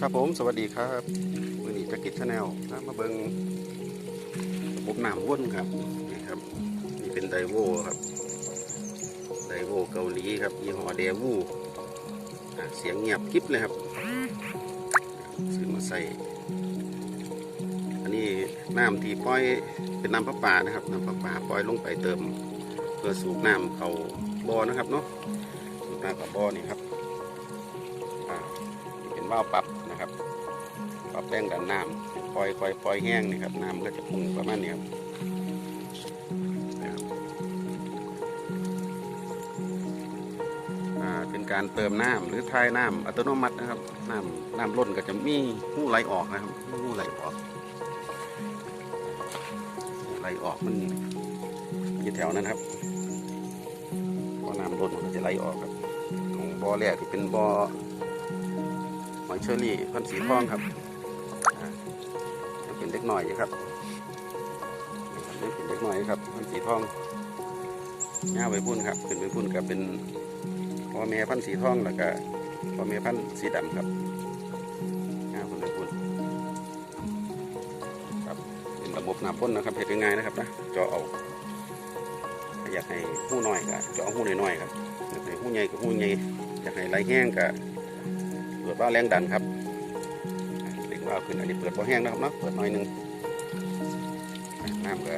ครับผมสวัสดีครับวันนี้จะกิจชาแนลมาเบิงระบบน้ำวนครับนี่ครับนี่เป็นไดโวครับไดโวเกาหลีครับยี่ห้อเดวูเสียงเงียบกริบเลยครับซื้อมาใส่ อันนี้น้ำที่ปล่อยเป็นน้ำประปานะครับน้ำประปาปล่อยลงไปเติม เพื่อสูบน้ำเขาบ่อนะครับเนาะสูบน้ำเข้าบ่อนี่ครับ ว่าวปรับนะครับปรับแรงดันน้ำปล่อยปล่อยปล่อยแห้งนี่ครับน้ำมันก็จะพุ่งประมาณนี้ครับเป็นการเติมน้ำหรือทายน้ำอัตโนมัตินะครับน้ำน้ำล้นก็จะมีหูไหลออกนะครับหูไหลออกไหลออกมันอยู่แถวนั้นครับพอน้ำล้นมันจะไหลออกครับของบ่อแรกที่เป็นบ่อ หอยเชอรี่พันธุ์สีทองครับยังเป็นเล็กหน่อยอยู่ครับนี่ยังเป็นเล็กหน่อยครับพันธุ์สีทองง่าใบพุ่นครับเป็นใบพุ่นก็เป็นพ่อแม่พันธุ์สีทองแล้วก็พ่อแม่พันธุ์สีดำครับง่าเป็นใบพุ่นครับเป็นระบบน้ำพ่นนะครับเห็นง่ายๆนะครับนะเจาะเอาอยากให้หู้น้อยก็เจาะหู้น้อยๆครับอยากให้หู้ใหญ่ก็หูใหญ่อยากให้ไหลแห้งก็ เปิดว่าแรงดันครับเล็กว่าขึ้นอันนี้เปิดว่าแห้งนะครับเนาะเปิดหน่อยหนึ่งน้ำก็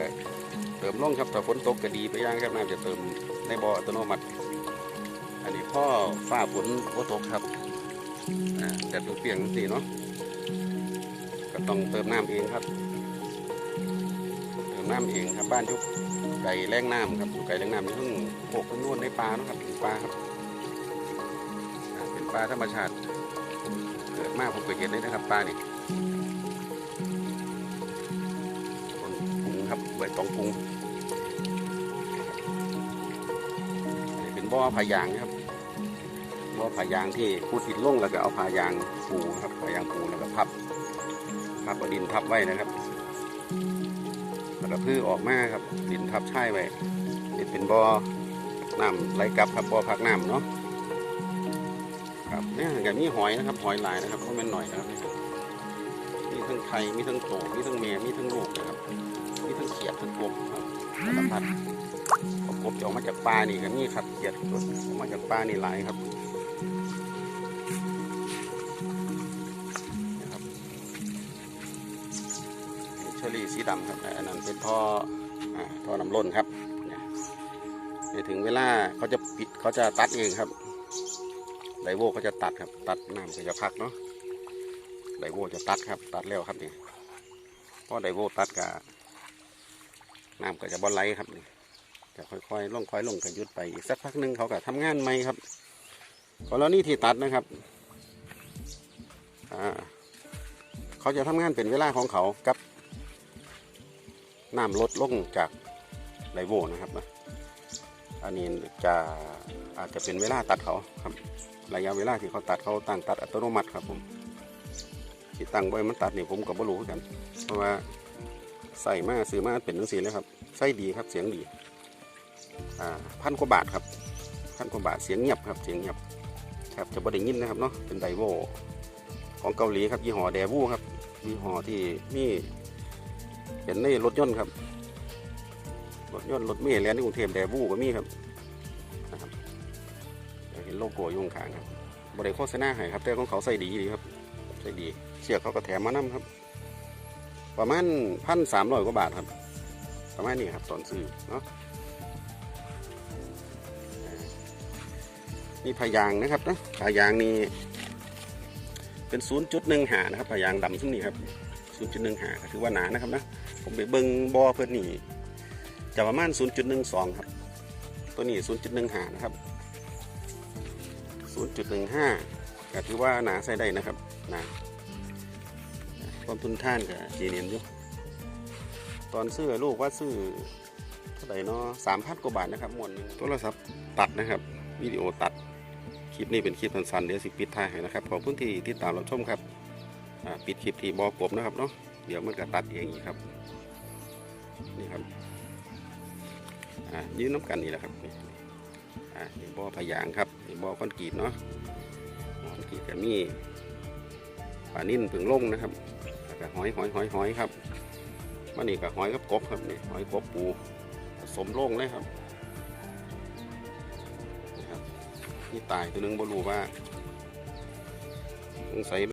เติมลงครับถ้าฝนตกก็ดีไปย่างครับน้ำจะเติมในบ่ออัตโนมัติ อันนี้พ่อฝ้าฝนโอตกครับแต่ตัวเปียงสิเนาะก็ต้องเติมน้ำเองครับเติมน้ำเองครับบ้านยุคไก่แรงน้ำครับไก่แรงน้ำนี่เพิ่งโขกเพิ่งนวดในปลาเนาะครับเป็นปลาครับเป็นปลาธรรมชาติ เกิดมากผมเคยเห็นเลยนะครับปลานี่ต้นกุ้งครับใบตองกุ้งเป็นบ่อผายางครับบ่อผายางที่พูดติดล่งแล้วก็เอาผายางปูครับผายางปูแล้วก็พับพับดินทับไว้นะครับแล้วก็พืชออกมาครับดินทับใช่ไว้นี่เป็นบ่อน้ำไหลกลับครับบ่อพักน้ำเนาะ ครับนี่ยอย่างมีหอยนะครับ หอยลายนะครับเพราะมันหน่อยนะครับมีทั้งไข่มีทั้งโตมีทั้งเมียมีทั้งลูกนะครับมีทั้งเขียดทั้งกบครับสารพัดกบจะออกมาจากปลานี่ก็มีครับเขียดออกมาจากปลานี่ลายครับเชอรี่สีดำครับอันนั้นเป็นท่อท่อน้ำล้นครับเนี่ยเดี๋ยวถึงเวลาเขาจะปิดเขาจะตัดเองครับ ไดโวเขาจะตัดครับ ตัดน้ำก็จะพักเนาะไดโวจะตัดครับ ตัดแล้วครับนี่เพราะไดโวตัดกับน้ำก็จะบอลไหลครับนี่จะค่อยๆลงค่อยลงก็หยุดไปอีกสักพักหนึ่งเขาก็ทำงานใหม่ครับกรณีที่ตัดนะครับเขาจะทำงานเป็นเวลาของเขากับน้ำลดลงจากไดโวนะครับนะ อันนี้จะอาจจะเป็นเวลาตัดเขาครับระยะเวลาที่เขาตัดเขาตั้งตัดอัตโนมัติครับผมที่ตั้งไว้มันตัดนี่ผมก็บ่รู้คือกัน เพราะว่าใส่มาซื้อมาเป็นหนังสีเลยครับใส่ดีครับเสียงดีอ่าพันกว่าบาทครับพันกว่าบาทเสียงเงียบครับเสียงเงียบครับจะบ่ได้ยินนะครับเนาะเป็นไดโวของเกาหลีครับยี่ห้อเดวูครับยี่ห้อที่มีเห็นในรถยนต์ครับ รถยนต์รถเมล์แลนด์ที่กรุงเทพแดวูก็มีครับนะครับเห็นโลโก้อยุ่ข้างครับบริโภคโฆษณาให้ครับแต่ของเขาใส่ดีดีครับใส่ดีเชือกเขาก็แถมมานํครับ ประมาณพันสามร้อยกว่าบาทครับ ประมาณนี้ครับตอนซื้อเนาะนี่พายางนะครับนะพายางนี่เป็นศูนย์จุดหนึ่งหานะครับพายางดำซึ่งนี่ครับ0.1หาก็ถือว่าหนานะครับนะผมไปเบิ่งบอเพื่อนนี่ จะประมาณ 0.12 ครับ ตัวนี้ 0.1หานะครับ 0.15ก็ถือว่าหนาใส่ได้นะครับหนาความทุนท่านกับจีเนียนอยู่ตอนซื้อลูกว่าซื้อเท่าไหร่เนาะสามพันกว่าบาทนะครับหมวดหนึงโทรศัพท์ตัดนะครับวิดีโอตัดคลิปนี้เป็นคลิปสั้นๆเดี๋ยวสิปิดท้ายให้นะครับขอบคุณที่ติดตามรับชมครับอ่าปิดคลิปที่บอกบนะครับเนาะเดี๋ยวมันก็ตัดเองอีกครับนี่ครับ อ่ายืนน้ำกันนี่แหละครับนี่อ่านี่บ่อพยางครับนี่บ่อคอนกรีตเนาะก็มีปลานิ่นผึ่งลงนะครับแล้วก็หอยหอยหอยหอยครับมันนี่ก็หอยกับกบครับนี่หอยกบปูผสมลงเลยครับนี่ตายตัวหนึงบ่รู้ว่าสงสัย